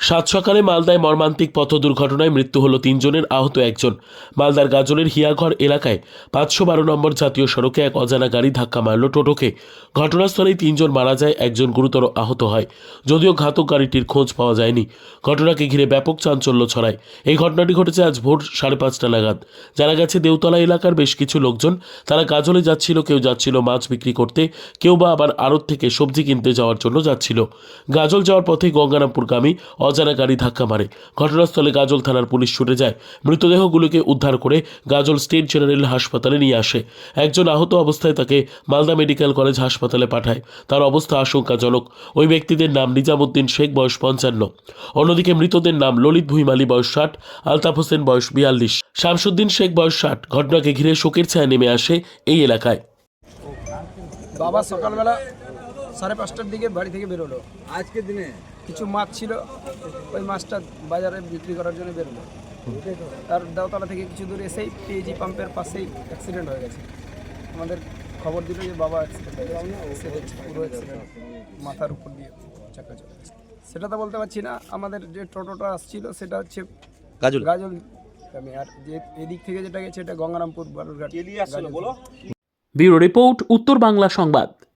সাত সকালে মালদায় মর্মান্তিক পথ দুর্ঘটনায় মৃত্যু হল তিনজনের, আহত একজন। মালদার গাজলের হিয়াঘর এলাকায় পাঁচশো বারো নম্বর জাতীয় সড়কে এক অজানা গাড়ি ধাক্কা মারল টোটোকে। ঘটনাস্থলেই তিনজন মারা যায়, একজন গুরুতর আহত হয়। যদিও ঘাতক গাড়িটির খোঁজ পাওয়া যায়নি। ঘটনাকে ঘিরে ব্যাপক চাঞ্চল্য ছড়ায়। এই ঘটনাটি ঘটেছে আজ ভোর সাড়ে পাঁচটা নাগাদ। জানা গেছে, দেউতলা এলাকার বেশ কিছু লোকজন, তারা গাজলে যাচ্ছিল, কেউ যাচ্ছিল মাছ বিক্রি করতে, কেউ বা আবার আড়ত থেকে সবজি কিনতে যাওয়ার জন্য যাচ্ছিল। গাজল যাওয়ার পথে গঙ্গারামপুরগামী অজানা গাড়ি ধাক্কা মারে। ঘটনাস্থলে গাজল থানার পুলিশ ছুটে যায়। মৃতদেহগুলোকে উদ্ধার করে গাজল স্টেট জেনারেল হাসপাতালে নিয়ে আসে। একজন আহত অবস্থায় তাকে মালদা মেডিকেল কলেজ হাসপাতালে পাঠায়। তার অবস্থা আশঙ্কাজনক। ওই ব্যক্তিদের নাম নিজামুদ্দিন শেখ বয়স পঞ্চান্ন। অন্যদিকে মৃতদের নাম ললিত ভুইমালি বয়স ষাট। আলতাফ হোসেন বয়স বিয়াল্লিশ। শামসুদ্দিন শেখ বয়স ষাট। ঘটনাকে ঘিরে শোকের ছায়া নেমে আসে এই এলাকায়। বাবা সকালবেলা সাড়ে পাঁচটার দিকে বাড়ি থেকে বেরোলো। আজকের দিনে? কিছু মাছ ছিল ওই মাছটা বাজারে বিক্রি করার জন্য বেরোলো তার দাওতলা থেকে কিছু দূর এসেই পিএজি পাম্পের পাশেই অ্যাক্সিডেন্ট হয়ে গেছে। আমাদের খবর দিল যে বাবা অ্যাক্সিডেন্ট হয়ে গেছে। এসে পুরো অ্যাক্সিডেন্ট মাথার উপর দিয়ে চাকা চলে গেছে। সেটা তো বলতে পারছি না আমাদের যে টোটোটা আসছিল সেটা হচ্ছে গাজল। গাজল। আর যে এদিক থেকে যেটা গেছে এটা গঙ্গারামপুর বালুরঘাট। গাজল। ব্যুরো রিপোর্ট উত্তর বাংলা সংবাদ।